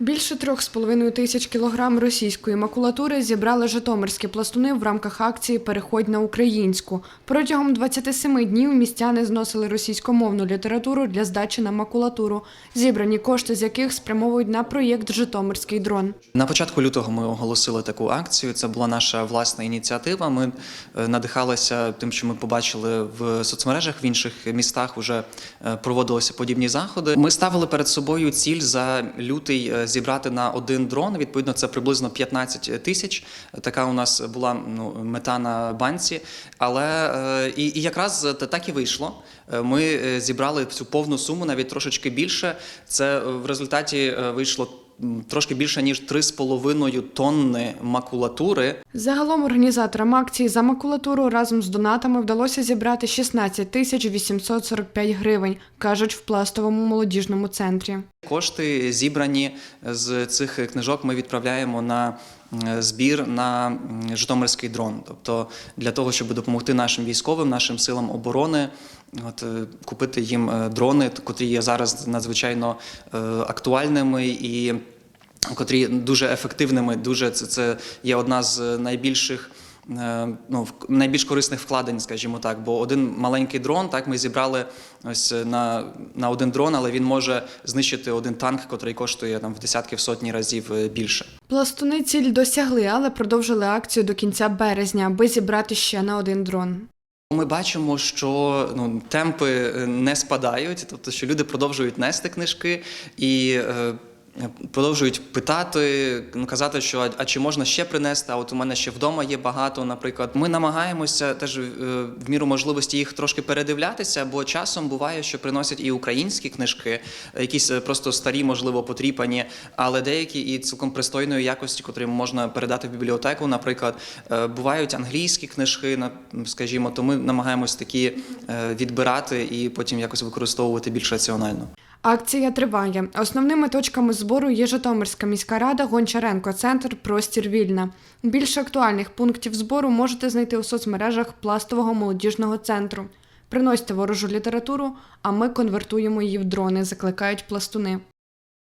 Більше трьох з половиною тисяч кілограм російської макулатури зібрали житомирські пластуни в рамках акції Переходь на українську. Протягом 27 днів містяни зносили російськомовну літературу для здачі на макулатуру, зібрані кошти з яких спрямовують на проєкт Житомирський дрон. На початку лютого ми оголосили таку акцію. Це була наша власна ініціатива. Ми е, надихалися тим, що ми побачили в соцмережах в інших містах. Вже е, проводилися подібні заходи. Ми ставили перед собою ціль за лютий е, зібрати на один дрон. Відповідно, це приблизно 15 тисяч. Така у нас була ну, мета на банці. Але е, і, і якраз так і вийшло. Е, Ми е, зібрали цю повну суму, навіть трошечки більше. Це в результаті вийшло трошки більше ніж 3,5 тонни макулатури. Загалом організаторам акції за макулатуру разом з донатами вдалося зібрати 16 тисяч 845 гривень, кажуть в пластовому молодіжному центрі. Кошти зібрані з цих книжок. Ми відправляємо на збір на Житомирський дрон. Тобто для того, щоб допомогти нашим військовим, нашим силам оборони, от е, купити їм е, дрони, котрі є зараз надзвичайно е, актуальними і котрі дуже ефективними. Дуже це, це є одна з найбільших. е, Ну, найбільш корисних вкладень, скажімо так, бо один маленький дрон, так ми зібрали ось на, на один дрон, але він може знищити один танк, котрий коштує там в десятки в сотні разів е, більше. Пластуни ціль досягли, але продовжили акцію до кінця березня, аби зібрати ще на один дрон. Ми бачимо, що ну, темпи е, не спадають, тобто що люди продовжують нести книжки і е, продовжують питати, ну, казати, що а, чи можна ще принести, а от у мене ще вдома є багато, наприклад. Ми намагаємося теж е, в міру можливості їх трошки передивлятися, бо часом буває, що приносять і українські книжки, якісь е, просто старі, можливо, потріпані, але деякі і цілком пристойної якості, котрі можна передати в бібліотеку, наприклад, Е, бувають англійські книжки, скажімо, то ми намагаємось такі відбирати і потім якось використовувати більш раціонально. Акція триває. Основними точками збору є Житомирська міська рада, Гончаренко центр, простір вільна. Більше актуальних пунктів збору можете знайти у соцмережах пластового молодіжного центру. Приносьте ворожу літературу, а ми конвертуємо її в дрони, закликають пластуни.